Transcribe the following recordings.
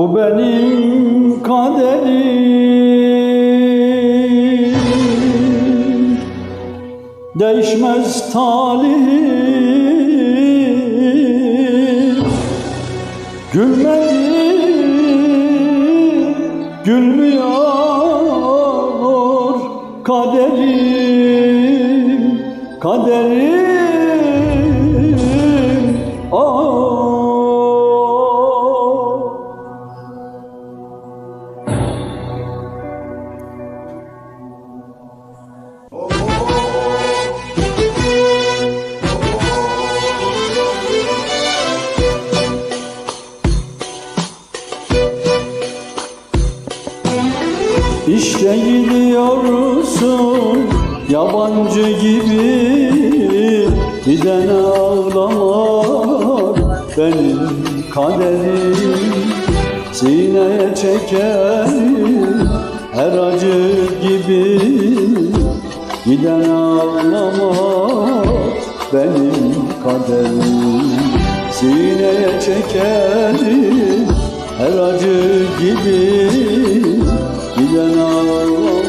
Bu benim kaderim. Değişmez talihim. Gülmedi, gülmüyor kaderim. Kaderim, İşte gidiyorsun yabancı gibi. Giden ağlamak benim kaderim. Sineye çekerim her acı gibi. Giden ağlamak benim kaderim. Sineye çekerim her acı gibi Ağlamak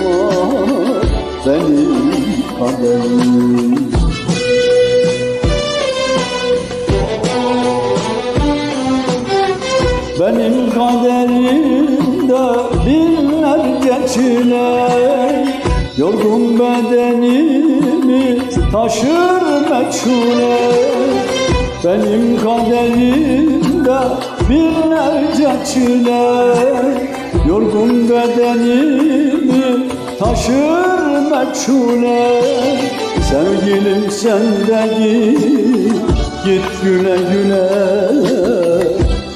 benim kaderim Benim kaderimde binlerce çile Yorgun bedenimi taşır meçhule. Benim kaderimde binlerce çile Yorgun bedenimi taşır meçhule Sevgilim sen de git, git güle güle.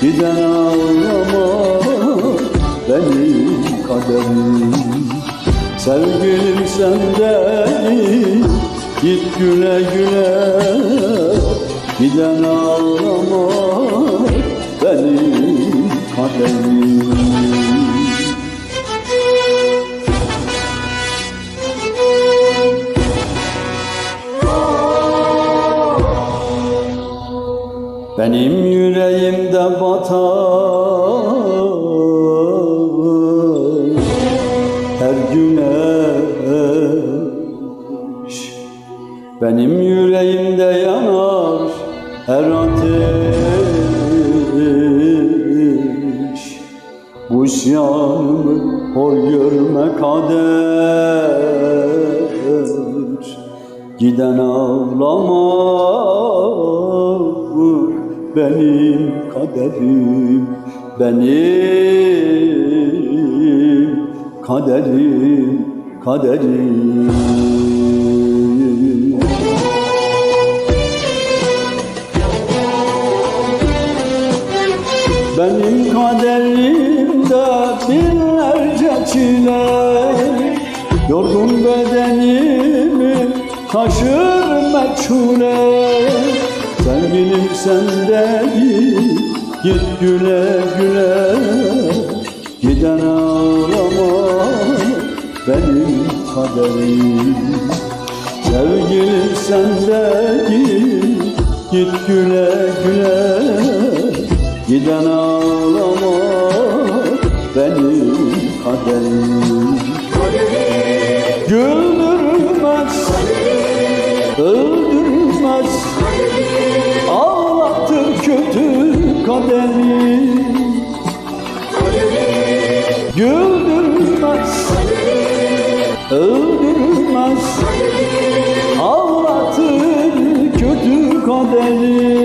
Giden ağlama benim kaderim. Sevgilim sen de git, git güle güle. Giden ağlama benim kaderim Benim yüreğimde batar her güneş. Benim yüreğimde yanar her ateş. Bu isyanımı hor görme kader. Giden ağlamak benim kaderim Benim kaderim kaderim. Benim kaderimde binlerce çile Yorgun bedenimi taşır meçhule Sevgilim sen de git, git güle güle. Giden ağlama benim kaderim. Sevgilim sen de git, git güle güle. Giden ağlama benim kaderim. Güldürmez, öldürmez beni Öldürmez. Ağlatır kötü kaderi.